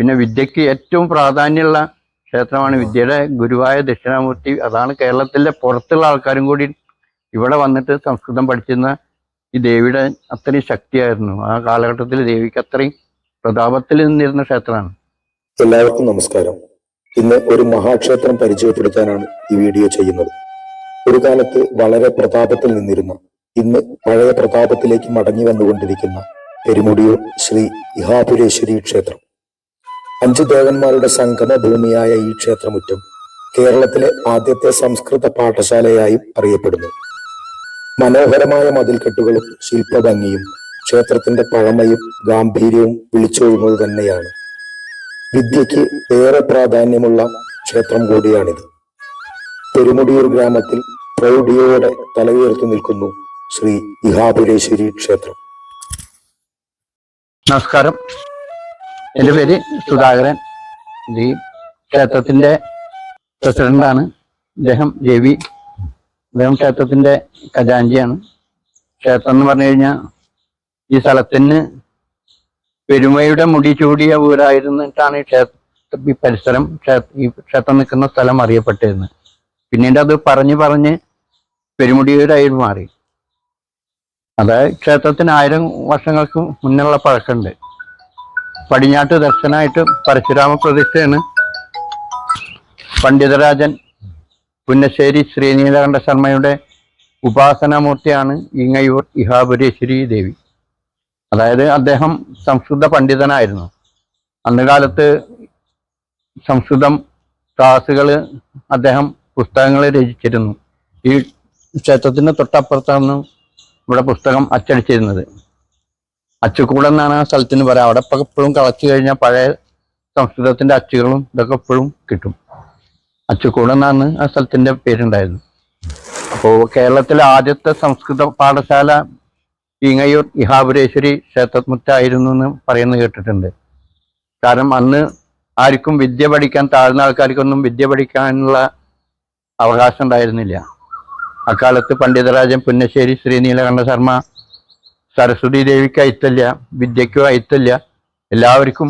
പിന്നെ വിദ്യക്ക് ഏറ്റവും പ്രാധാന്യമുള്ള ക്ഷേത്രമാണ് വിദ്യയുടെ ഗുരുവായ ദക്ഷിണാമൂർത്തി. അതാണ് കേരളത്തിലെ പുറത്തുള്ള ആൾക്കാരും കൂടി ഇവിടെ വന്നിട്ട് സംസ്കൃതം പഠിച്ചിരുന്ന ഈ ദേവിയുടെ അത്രയും ശക്തിയായിരുന്നു. ആ കാലഘട്ടത്തിൽ ദേവിക്ക് അത്രയും പ്രതാപത്തിൽ നിന്നിരുന്ന ക്ഷേത്രമാണ്. എല്ലാവർക്കും നമസ്കാരം. ഇന്ന് ഒരു മഹാക്ഷേത്രം പരിചയപ്പെടുത്താനാണ് ഈ വീഡിയോ ചെയ്യുന്നത്. ഒരു കാലത്ത് വളരെ പ്രതാപത്തിൽ നിന്നിരുന്ന ഇന്ന് പഴയ പ്രതാപത്തിലേക്ക് മടങ്ങി വന്നുകൊണ്ടിരിക്കുന്ന പെരുമുടിയൂർ ശ്രീ ഇഹാപുരേശ്വരി ക്ഷേത്രം. അഞ്ചു ദേവന്മാരുടെ സംഗമ ഭൂമിയായ ഈ ക്ഷേത്രമുറ്റം കേരളത്തിലെ ആദ്യത്തെ സംസ്കൃത പാഠശാലയായും അറിയപ്പെടുന്നു. മനോഹരമായ മതിൽക്കെട്ടുകളും ശില്പഭംഗിയും ക്ഷേത്രത്തിന്റെ പഴമയും ഗാംഭീര്യവും വിളിച്ചോഴുന്നത് തന്നെയാണ്. വിദ്യയ്ക്ക് ഏറെ പ്രാധാന്യമുള്ള ക്ഷേത്രം കൂടിയാണിത്. പെരുമുടിയൂർ ഗ്രാമത്തിൽ പ്രൗഢിയോടെ തലയുയർത്തി നിൽക്കുന്നു ശ്രീ ഇഹാപുരേശ്വരി ക്ഷേത്രം. നമസ്കാരം. എന്റെ പേര് സുധാകരൻ. ഈ ക്ഷേത്രത്തിന്റെ പ്രസിഡന്റാണ് അദ്ദേഹം രവി അദ്ദേഹം ക്ഷേത്രത്തിന്റെ ഖജാഞ്ചിയാണ്. ക്ഷേത്രം എന്ന് പറഞ്ഞു കഴിഞ്ഞാൽ ഈ സ്ഥലത്തിന് പെരുമയുടെ മുടി ചൂടിയ ഊരായിരുന്നിട്ടാണ് ഈ ക്ഷേത്ര ഈ പരിസരം ഈ ക്ഷേത്രം നിൽക്കുന്ന സ്ഥലം അറിയപ്പെട്ടിരുന്നത് പിന്നീട് അത് പറഞ്ഞു പറഞ്ഞ് പെരുമുടിയൂരായി മാറി. അതായത് ക്ഷേത്രത്തിന് ആയിരം വർഷങ്ങൾക്ക് മുന്നുള്ള പഴക്കമുണ്ട്. പടിഞ്ഞാട്ട് ദർശനമായിട്ട് പരശുരാമ പ്രതിഷ്ഠയാണ്. പണ്ഡിതരാജൻ പുന്നശ്ശേരി ശ്രീനീലകണ്ഠ ശർമ്മയുടെ ഉപാസനാമൂർത്തിയാണ് ഇങ്ങയൂർ ഇഹാപുരേശ്വരി ദേവി. അതായത് അദ്ദേഹം സംസ്കൃത പണ്ഡിതനായിരുന്നു. അന്ന് കാലത്ത് സംസ്കൃതം ക്ലാസ്സുകൾ അദ്ദേഹം പുസ്തകങ്ങൾ രചിച്ചിരുന്നു. ഈ ക്ഷേത്രത്തിന് തൊട്ടപ്പുറത്താണ് ഇവിടെ പുസ്തകം അച്ചടിച്ചിരുന്നത്. അച്ചുകൂടം എന്നാണ് ആ സ്ഥലത്തിന് പറയാം. അവിടെ ഇപ്പൊ എപ്പോഴും കളച്ചു കഴിഞ്ഞാൽ പഴയ സംസ്കൃതത്തിന്റെ അച്ചുകളും ഇതൊക്കെ എപ്പോഴും കിട്ടും. അച്ചുകൂടം എന്നാണ് ആ സ്ഥലത്തിന്റെ പേരുണ്ടായിരുന്നു അപ്പോൾ കേരളത്തിലെ ആദ്യത്തെ സംസ്കൃത പാഠശാല ഈങ്ങയൂർ ഇഹാപുരേശ്വരി ക്ഷേത്രമുറ്റായിരുന്നു എന്ന് പറയുന്നത് കേട്ടിട്ടുണ്ട്. കാരണം അന്ന് ആർക്കും വിദ്യ പഠിക്കാൻ താഴ്ന്ന ആൾക്കാർക്കൊന്നും വിദ്യ പഠിക്കാനുള്ള അവകാശം ഉണ്ടായിരുന്നില്ല. അക്കാലത്ത് പണ്ഡിതരാജൻ പുന്നശ്ശേരി ശ്രീനീലകണ്ഠ ശർമ്മ സരസ്വതി ദേവിക്ക് അയത്തല്ല വിദ്യയ്ക്കും അയത്തല്ല. എല്ലാവർക്കും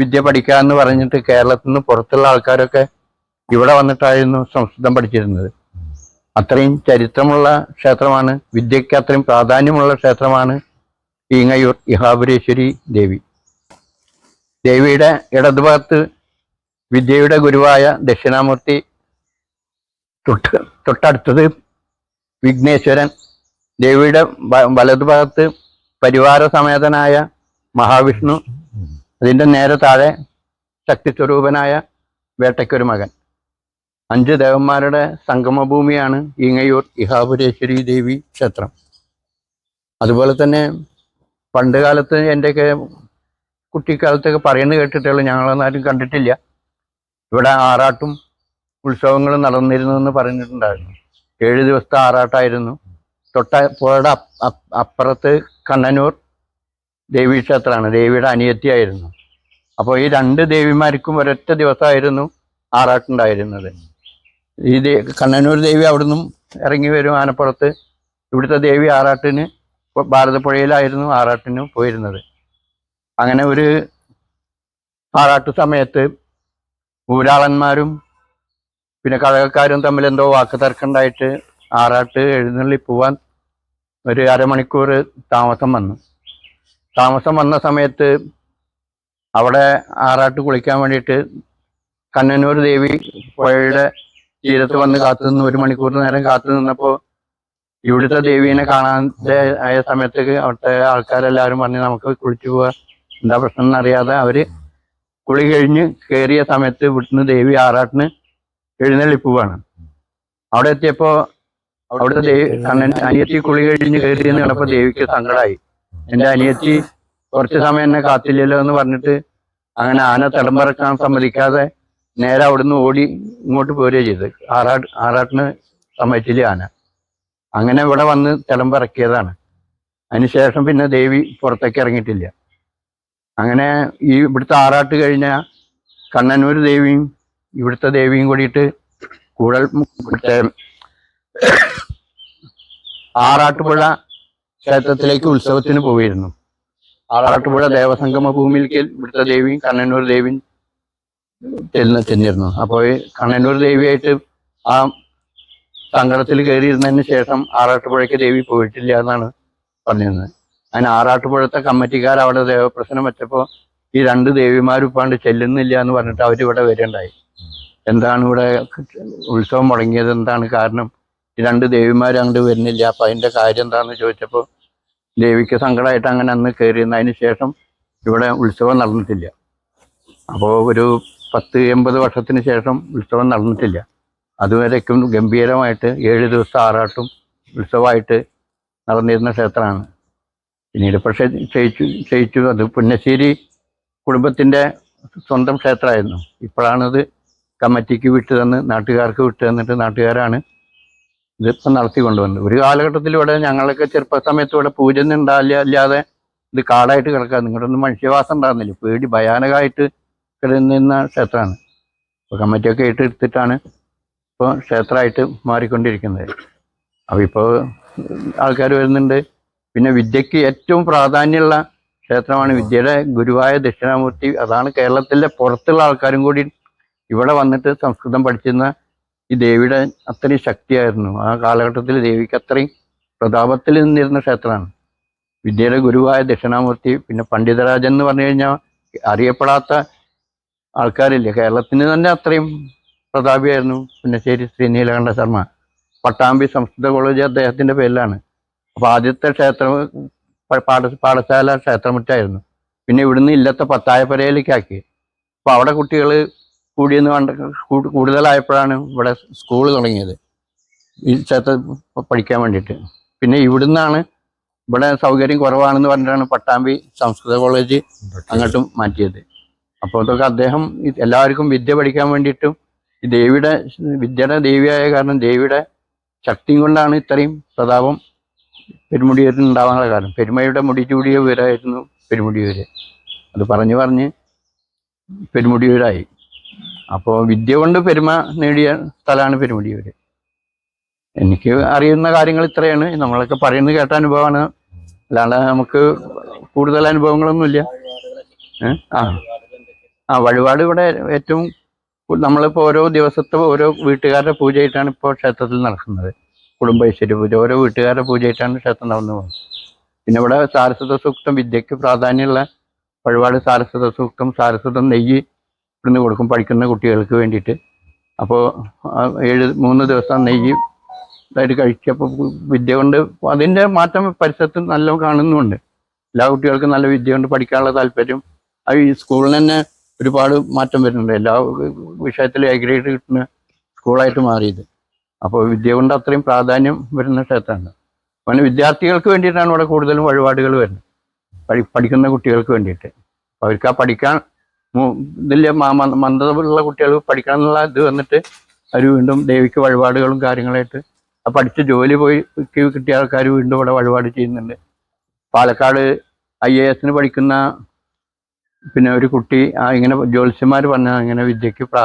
വിദ്യ പഠിക്കാമെന്ന് പറഞ്ഞിട്ട് കേരളത്തിൽ നിന്ന് പുറത്തുള്ള ആൾക്കാരൊക്കെ ഇവിടെ വന്നിട്ടായിരുന്നു സംസ്കൃതം പഠിച്ചിരുന്നത്. അത്രയും ചരിത്രമുള്ള ക്ഷേത്രമാണ് വിദ്യയ്ക്ക് അത്രയും പ്രാധാന്യമുള്ള ക്ഷേത്രമാണ് ഈങ്ങയൂർ ഇഹാപുരേശ്വരി ദേവി. ദേവിയുടെ ഇടതുഭാഗത്ത് വിദ്യയുടെ ഗുരുവായ ദക്ഷിണാമൂർത്തി തൊട്ട് തൊട്ടടുത്തത് വിഘ്നേശ്വരൻ. ദേവിയുടെ വലതുഭാഗത്ത് പരിവാര സമേതനായ മഹാവിഷ്ണു അതിന്റെ നേരെ താഴെ ശക്തി സ്വരൂപനായ വേട്ടയ്ക്കൊരു മകൻ. അഞ്ച് ദേവന്മാരുടെ സംഗമഭൂമിയാണ് ഈങ്ങയൂർ ഇഹാപുരേശ്വരി ദേവി ക്ഷേത്രം. അതുപോലെ തന്നെ പണ്ട് കാലത്ത് എന്റെയൊക്കെ കുട്ടിക്കാലത്തൊക്കെ പറയുന്നത് കേട്ടിട്ടുള്ളൂ ഞങ്ങളൊന്നും ആരും കണ്ടിട്ടില്ല. ഇവിടെ ആറാട്ടും ഉത്സവങ്ങളും നടന്നിരുന്നു എന്ന് പറഞ്ഞിട്ടുണ്ടായിരുന്നു. ഏഴ് ദിവസത്തെ ആറാട്ടായിരുന്നു. തൊട്ട പുഴയുടെ അപ്പ് അപ്പ് അപ്പുറത്ത് കണ്ണനൂർ ദേവീ ക്ഷേത്രമാണ്. ദേവിയുടെ അനിയത്തിയായിരുന്നു. അപ്പോൾ ഈ രണ്ട് ദേവിമാർക്കും ഒരൊറ്റ ദിവസമായിരുന്നു ആറാട്ടുണ്ടായിരുന്നത്. ഈ ദേ കണ്ണനൂർ ദേവി അവിടുന്ന് ഇറങ്ങി വരും ആനപ്പുറത്ത്. ഇവിടുത്തെ ദേവി ആറാട്ടിന് ഭാരതപ്പുഴയിലായിരുന്നു ആറാട്ടിന് പോയിരുന്നത്. അങ്ങനെ ഒരു ആറാട്ട് സമയത്ത് ഊരാളന്മാരും പിന്നെ കഴകക്കാരും തമ്മിൽ എന്തോ വാക്ക് തർക്കമുണ്ടായിട്ട് ആറാട്ട് എഴുന്നള്ളി പോവാൻ ഒരു അരമണിക്കൂർ താമസം വന്നു. താമസം വന്ന സമയത്ത് അവിടെ ആറാട്ട് കുളിക്കാൻ വേണ്ടിയിട്ട് കണ്ണനൂർ ദേവി പുഴയുടെ തീരത്ത് വന്ന് കാത്തു നിന്ന് ഒരു മണിക്കൂർ നേരം കാത്തു നിന്നപ്പോൾ ഇവിടുത്തെ ദേവീനെ കാണാതെ ആയ സമയത്തേക്ക് അവിടുത്തെ ആൾക്കാരെല്ലാവരും പറഞ്ഞ് നമുക്ക് കുളിച്ചു പോവാ എന്താ പ്രശ്നം എന്നറിയാതെ അവർ കുളി കഴിഞ്ഞ് കയറിയ സമയത്ത് ഇവിടുന്ന് ദേവി ആറാട്ടിന് എഴുന്നള്ളി പോവാണ് അവിടെ എത്തിയപ്പോ അവിടുത്തെ ദേവി കണ്ണൻ അനിയത്തി കുളി കഴിഞ്ഞ് കയറിയെന്ന് കണ്ടപ്പോ ദേവിക്ക് സങ്കടമായി എന്റെ അനിയത്തി കുറച്ച് സമയം എന്നെ കാത്തില്ലല്ലോ എന്ന് പറഞ്ഞിട്ട് അങ്ങനെ ആന തിടമ്പറക്കാൻ സമ്മതിക്കാതെ നേരെ അവിടുന്ന് ഓടി ഇങ്ങോട്ട് പോരുകയാണ് ചെയ്ത്. ആറാട്ട് ആറാട്ടിന് സമ്മതിച്ചില്ല ആന. അങ്ങനെ ഇവിടെ വന്ന് തിളമ്പിറക്കിയതാണ് അതിനുശേഷം പിന്നെ ദേവി പുറത്തേക്ക് ഇറങ്ങിയിട്ടില്ല. അങ്ങനെ ഈ ഇവിടുത്തെ ആറാട്ട് കഴിഞ്ഞ കണ്ണനൂർ ദേവിയും ഇവിടുത്തെ ദേവിയും കൂടിയിട്ട് കൂടൽ മറ്റേ ആറാട്ടുപുഴ ക്ഷേത്രത്തിലേക്ക് ഉത്സവത്തിന് പോയിരുന്നു. ആറാട്ടുപുഴ ദേവസംഗമ ഭൂമിയിലേക്ക് ഇവിടുത്തെ ദേവിയും കണ്ണന്നൂർ ദേവിയും ചെന്ന് ചെന്നിരുന്നു. അപ്പോൾ ഈ കണ്ണനൂർ ദേവിയായിട്ട് ആ സങ്കടത്തിൽ കയറിയിരുന്നതിന് ശേഷം ആറാട്ടുപുഴയ്ക്ക് ദേവി പോയിട്ടില്ല എന്നാണ് പറഞ്ഞിരുന്നത്. അതിന് ആറാട്ടുപുഴത്തെ കമ്മിറ്റിക്കാർ അവിടെ ദേവപ്രശ്നം വെച്ചപ്പോൾ ഈ രണ്ട് ദേവിമാരും ഇപ്പാണ്ട് ചെല്ലുന്നില്ല എന്ന് പറഞ്ഞിട്ട് അവരിവിടെ വരണ്ടായി. എന്താണ് ഇവിടെ ഉത്സവം മുടങ്ങിയത്? എന്താണ് കാരണം? രണ്ട് ദേവിമാർ അങ്ങോട്ട് വരുന്നില്ല. അപ്പം അതിന്റെ കാര്യം എന്താണെന്ന് ചോദിച്ചപ്പോൾ ദേവിക്ക് സങ്കടമായിട്ട് അങ്ങനെ അന്ന് കയറിയിരുന്നു അതിന് ശേഷം ഇവിടെ ഉത്സവം നടന്നിട്ടില്ല. അപ്പോൾ ഒരു പത്ത് എൺപത് വർഷത്തിന് ശേഷം ഉത്സവം നടന്നിട്ടില്ല. അതുവരേക്കും ഗംഭീരമായിട്ട് ഏഴ് ദിവസം ആറാട്ടും ഉത്സവമായിട്ട് നടന്നിരുന്ന ക്ഷേത്രമാണ്. പിന്നീട് പക്ഷേ ക്ഷയിച്ചു ക്ഷയിച്ചു. അത് പുന്നശ്ശേരി കുടുംബത്തിന്റെ സ്വന്തം ക്ഷേത്രമായിരുന്നു. ഇപ്പോഴാണത് കമ്മിറ്റിക്ക് വിട്ടു തന്ന് നാട്ടുകാർക്ക് വിട്ടു തന്നിട്ട് നാട്ടുകാരാണ് ഇതിപ്പം നടത്തി കൊണ്ടുവന്നു ഒരു കാലഘട്ടത്തിൽ ഇവിടെ ഞങ്ങളൊക്കെ ചെറുപ്പ സമയത്ത് ഇവിടെ പൂജ ഒന്നും ഉണ്ടാവില്ല അല്ലാതെ ഇത് കാടായിട്ട് കിടക്കുക നിങ്ങളുടെ ഒന്നും മനുഷ്യവാസം ഉണ്ടാകുന്നില്ല പേടി ഭയാനകമായിട്ട് കിടന്നിരുന്ന ക്ഷേത്രമാണ്. ഇപ്പോൾ കമ്മിറ്റിയൊക്കെ ഏറ്റെടുത്തിട്ടാണ് ഇപ്പോൾ ക്ഷേത്രമായിട്ട് മാറിക്കൊണ്ടിരിക്കുന്നത്. അപ്പോൾ ഇപ്പോൾ ആൾക്കാർ വരുന്നുണ്ട്. പിന്നെ വിദ്യയ്ക്ക് ഏറ്റവും പ്രാധാന്യമുള്ള ക്ഷേത്രമാണ് വിദ്യയുടെ ഗുരുവായ ദക്ഷിണാമൂർത്തി. അതാണ് കേരളത്തിലെ പുറത്തുള്ള ആൾക്കാരും കൂടി ഇവിടെ വന്നിട്ട് സംസ്കൃതം പഠിച്ചിരുന്ന ഈ ദേവിയുടെ അത്രയും ശക്തിയായിരുന്നു. ആ കാലഘട്ടത്തിൽ ദേവിക്ക് അത്രയും പ്രതാപത്തിൽ നിന്നിരുന്ന ക്ഷേത്രമാണ്. വിദ്യയുടെ ഗുരുവായ ദക്ഷിണാമൂർത്തി പിന്നെ പണ്ഡിതരാജൻ എന്ന് പറഞ്ഞു കഴിഞ്ഞാൽ അറിയപ്പെടാത്ത ആൾക്കാരില്ല? കേരളത്തിന് തന്നെ അത്രയും പ്രതാപിയായിരുന്നു. പുന്നശ്ശേരി ശ്രീ നീലകണ്ഠ ശർമ്മ. പട്ടാമ്പി സംസ്കൃത കോളേജ് അദ്ദേഹത്തിന്റെ പേരിലാണ്. അപ്പോൾ ആദ്യത്തെ ക്ഷേത്രം പാഠ പാഠശാല ക്ഷേത്രമുറ്റായിരുന്നു. പിന്നെ ഇവിടുന്ന് ഇല്ലത്തെ പത്തായപ്പരയിലേക്കാക്കി. അപ്പോൾ അവിടെ കുട്ടികൾ കൂടിയെന്ന് കണ്ട കൂടുതലായപ്പോഴാണ് ഇവിടെ സ്കൂൾ തുടങ്ങിയത്. ഈ ചേർത്ത് പഠിക്കാൻ വേണ്ടിയിട്ട്. പിന്നെ ഇവിടുന്നാണ് ഇവിടെ സൗകര്യം കുറവാണെന്ന് പറഞ്ഞിട്ടാണ് പട്ടാമ്പി സംസ്കൃത കോളേജ് അങ്ങോട്ടും മാറ്റിയത്. അപ്പോൾ അതൊക്കെ അദ്ദേഹം എല്ലാവർക്കും വിദ്യ പഠിക്കാൻ വേണ്ടിയിട്ടും ഈ ദേവിയുടെ വിദ്യയുടെ ദേവിയായ കാരണം ദേവിയുടെ ശക്തിയും കൊണ്ടാണ് ഇത്രയും പ്രതാപം പെരുമുടിയൂരിന് ഉണ്ടാവാനുള്ള കാരണം. പെരുമയുടെ മുടി ചൂടിയ വിവരമായിരുന്നു പെരുമുടിയൂര്. അത് പറഞ്ഞു പറഞ്ഞ് പെരുമുടിയൂരായി. അപ്പോൾ വിദ്യ കൊണ്ട് പെരുമ നേടിയ സ്ഥലമാണ് പെരുമുടിയൂര്. എനിക്ക് അറിയുന്ന കാര്യങ്ങൾ ഇത്രയാണ്. നമ്മളൊക്കെ പറയുന്നത് കേട്ട അനുഭവമാണ്. അല്ലാണ്ട് നമുക്ക് കൂടുതൽ അനുഭവങ്ങളൊന്നുമില്ല. ആ. ആ വഴിപാട് ഇവിടെ ഏറ്റവും നമ്മളിപ്പോൾ ഓരോ ദിവസത്തെ ഓരോ വീട്ടുകാരുടെ പൂജയായിട്ടാണ് ഇപ്പോൾ ക്ഷേത്രത്തിൽ നടക്കുന്നത്. കുടുംബൈശ്വര്യ പൂജ. ഓരോ വീട്ടുകാരുടെ പൂജയായിട്ടാണ് ക്ഷേത്രം നടന്നു പോകുന്നത്. പിന്നെ ഇവിടെ സാരസ്വത സൂക്തം വിദ്യയ്ക്ക് പ്രാധാന്യമുള്ള വഴിപാട് സാരസ്വത സൂക്തം സാരസ്വതം നെയ്യ് ഇവിടുന്ന് കൊടുക്കും പഠിക്കുന്ന കുട്ടികൾക്ക് വേണ്ടിയിട്ട്. അപ്പോൾ ഏഴ് മൂന്ന് ദിവസം നെയ്യ് ഇതായിട്ട് കഴിച്ചപ്പോൾ വിദ്യ കൊണ്ട് അതിന്റെ മാറ്റം പരിസരത്ത് നല്ല കാണുന്നുമുണ്ട് എല്ലാ കുട്ടികൾക്കും നല്ല വിദ്യ കൊണ്ട് പഠിക്കാനുള്ള താല്പര്യം. അത് ഈ സ്കൂളിൽ തന്നെ ഒരുപാട് മാറ്റം വരുന്നുണ്ട്. എല്ലാ വിഷയത്തിലും എ ഗ്രേഡ് കിട്ടുന്ന സ്കൂളായിട്ട് മാറിയത്. അപ്പോൾ വിദ്യ കൊണ്ട് അത്രയും പ്രാധാന്യം വരുന്ന ക്ഷേത്രമാണ്. അങ്ങനെ വിദ്യാർത്ഥികൾക്ക് വേണ്ടിയിട്ടാണ് ഇവിടെ കൂടുതലും വഴിപാടുകൾ വരുന്നത്. പഠി പഠിക്കുന്ന കുട്ടികൾക്ക് വേണ്ടിയിട്ട്. അവർക്ക് ആ പഠിക്കാൻ ഇതില്ല മന്ദതയുള്ള കുട്ടികൾ പഠിക്കണം എന്നുള്ള ഇത് വന്നിട്ട് അവർ വീണ്ടും ദേവിക്ക് വഴിപാടുകളും കാര്യങ്ങളായിട്ട് ആ പഠിച്ച് ജോലി പോയി കിട്ടിയ ആൾക്കാർ വീണ്ടും ഇവിടെ വഴിപാട് ചെയ്യുന്നുണ്ട്. പാലക്കാട് ഐ എ എസിന് പഠിക്കുന്ന പിന്നെ ഒരു കുട്ടി ഇങ്ങനെ ജ്യോത്സ്യന്മാർ പറഞ്ഞ ഇങ്ങനെ വിദ്യക്ക് പ്രാ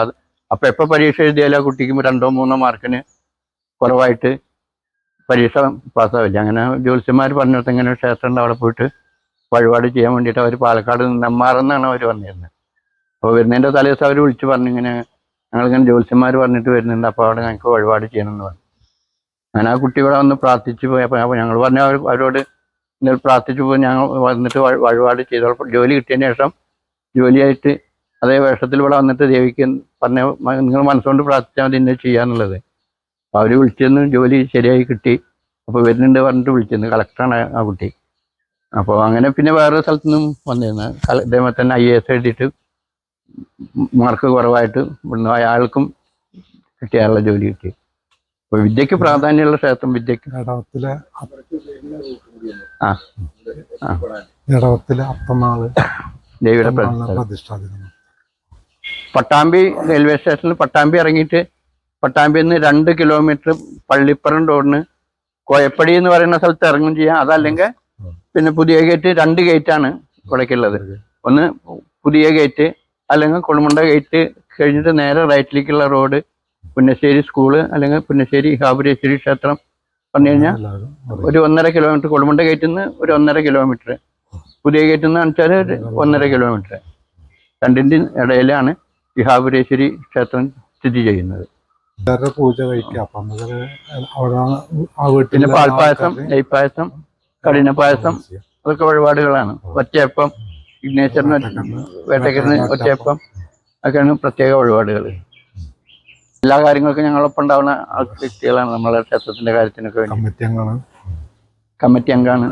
അപ്പം എപ്പോൾ പരീക്ഷ എഴുതിയാലും ആ കുട്ടിക്ക് രണ്ടോ മൂന്നോ മാർക്കിന് കുറവായിട്ട് പരീക്ഷ പാസ്സാവില്ല. അങ്ങനെ ജ്യോത്സ്യന്മാർ പറഞ്ഞിടത്ത് ഇങ്ങനെ ഒരു ക്ഷേത്രം ഉണ്ട് അവിടെ പോയിട്ട് വഴിപാട് ചെയ്യാൻ വേണ്ടിയിട്ട് അവർ പാലക്കാട് നെമ്മാറെന്നാണ് അവർ വന്നിരുന്നത്. അപ്പോൾ വരുന്നതിന്റെ തലേദിവസം അവർ വിളിച്ച് പറഞ്ഞു ഇങ്ങനെ ഞങ്ങളിങ്ങനെ ജ്യോത്സ്യന്മാർ പറഞ്ഞിട്ട് വരുന്നുണ്ട്. അപ്പോൾ അവിടെ ഞങ്ങൾക്ക് വഴിപാട് ചെയ്യണമെന്ന് പറഞ്ഞു. ഞാൻ ആ കുട്ടി ഇവിടെ വന്ന് പ്രാർത്ഥിച്ചു പോയി. അപ്പോൾ അപ്പോൾ ഞങ്ങൾ പറഞ്ഞു അവർ അവരോട് ഇന്നലെ പ്രാർത്ഥിച്ചു പോയി. ഞങ്ങൾ വന്നിട്ട് വഴി- വഴിപാട് ചെയ്തോളൂ ജോലി കിട്ടിയതിന് ശേഷം ജോലിയായിട്ട് അതേ വേഷത്തിൽ ഇവിടെ വന്നിട്ട് ദേവിക്ക് പറഞ്ഞ നിങ്ങൾ മനസ്സുകൊണ്ട് പ്രാർത്ഥിച്ചാൽ മതി ഇന്നത് ചെയ്യാന്നുള്ളത്. അപ്പോൾ അവർ വിളിച്ചെന്ന് ജോലി ശരിയായി കിട്ടി. അപ്പോൾ വരുന്നുണ്ട് പറഞ്ഞിട്ട് വിളിച്ചിരുന്നു. കളക്ടറാണ് ആ കുട്ടി. അപ്പോൾ അങ്ങനെ പിന്നെ വേറെ സ്ഥലത്തു നിന്നും വന്നിരുന്നു. ഇതേപോലെ തന്നെ ഐ എസ് എഴുതിയിട്ട് മാർക്ക് കുറവായിട്ട് ഇവിടുന്ന് അയാൾക്കും കിട്ടിയാലുള്ള ജോലി കിട്ടി. അപ്പോൾ വിദ്യക്ക് പ്രാധാന്യമുള്ള ക്ഷേത്രം വിദ്യക്ക്. ഇടവത്തിലെ ആ ഇടവത്തിലെ ദേവിയുടെ പട്ടാമ്പി റെയിൽവേ സ്റ്റേഷനിൽ പട്ടാമ്പി ഇറങ്ങിയിട്ട് പട്ടാമ്പിയിൽ നിന്ന് രണ്ട് കിലോമീറ്റർ പള്ളിപ്പുറം റോഡിന് കോയപ്പടി എന്ന് പറയുന്ന സ്ഥലത്ത് ഇറങ്ങും ചെയ്യാം. അതല്ലെങ്കിൽ പിന്നെ പുതിയ ഗേറ്റ് രണ്ട് ഗേറ്റാണ് ഇവിടേക്കുള്ളത്. ഒന്ന് പുതിയ ഗേറ്റ് അല്ലെങ്കിൽ കുളമുണ്ട ഗേറ്റ് കഴിഞ്ഞിട്ട് നേരെ റൈറ്റിലേക്കുള്ള റോഡ് പുന്നശ്ശേരി സ്കൂൾ അല്ലെങ്കിൽ പുന്നശ്ശേരി ഹാബുരേശ്വരി ക്ഷേത്രം പറഞ്ഞു കഴിഞ്ഞാൽ ഒരു ഒന്നര കിലോമീറ്റർ കുളമുണ്ട ഗേറ്റിൽ നിന്ന് ഒരു ഒന്നര കിലോമീറ്റർ പുതിയ ഗേറ്റിൽ നിന്ന് വെച്ചാൽ ഒരു ഒന്നര കിലോമീറ്റർ രണ്ടിന്റെ ഇടയിലാണ് ഈ ഹാബുരേശ്വരി ക്ഷേത്രം സ്ഥിതി ചെയ്യുന്നത്. പൂജ പിന്നെ പാൽപ്പായസം നെയ്പായസം കഠിന പായസം അതൊക്കെ വഴിപാടുകളാണ്. ഒറ്റയപ്പം വിഘ്നേശ്വരന് വേട്ടക്കരന് ഒറ്റയപ്പം ഒക്കെയാണ് പ്രത്യേക വഴിപാടുകൾ എല്ലാ കാര്യങ്ങൾക്കും ഞങ്ങളൊപ്പം ഉണ്ടാവുന്ന വ്യക്തികളാണ് നമ്മളെ ക്ഷേത്രത്തിന്റെ കാര്യത്തിനൊക്കെ വേണ്ടി. കമ്മിറ്റി അംഗമാണ്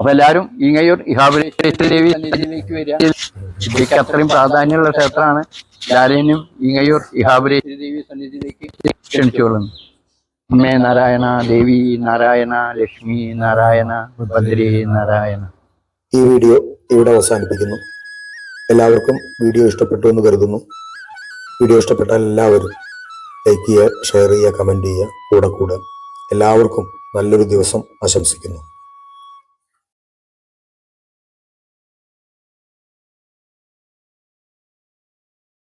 അപ്പൊ എല്ലാവരും ഇങ്ങയൂർ ഇഹാബുരേശ്വരി ദേവി സന്നിധിയിലേക്ക് വരിക. ഇതിലേക്ക് അത്രയും പ്രാധാന്യമുള്ള ക്ഷേത്രമാണ്. എല്ലാവരെയും ഇങ്ങയൂർ ഇഹാബുരേശ്വരി ദേവി സന്നിധിയിലേക്ക് ക്ഷണിച്ചുകൊള്ളുന്നു. അമ്മേ നാരായണ ദേവി നാരായണ ലക്ഷ്മി നാരായണ ഭദ്രേ നാരായണ. ഈ വീഡിയോ ഇവിടെ അവസാനിപ്പിക്കുന്നു. എല്ലാവർക്കും വീഡിയോ ഇഷ്ടപ്പെട്ടു എന്ന് കരുതുന്നു. വീഡിയോ ഇഷ്ടപ്പെട്ടാൽ എല്ലാവരും ലൈക്ക് ചെയ്യുക ഷെയർ ചെയ്യുക കമന്റ് ചെയ്യുക. കൂടെ കൂടെ എല്ലാവർക്കും നല്ലൊരു ദിവസം ആശംസിക്കുന്നു.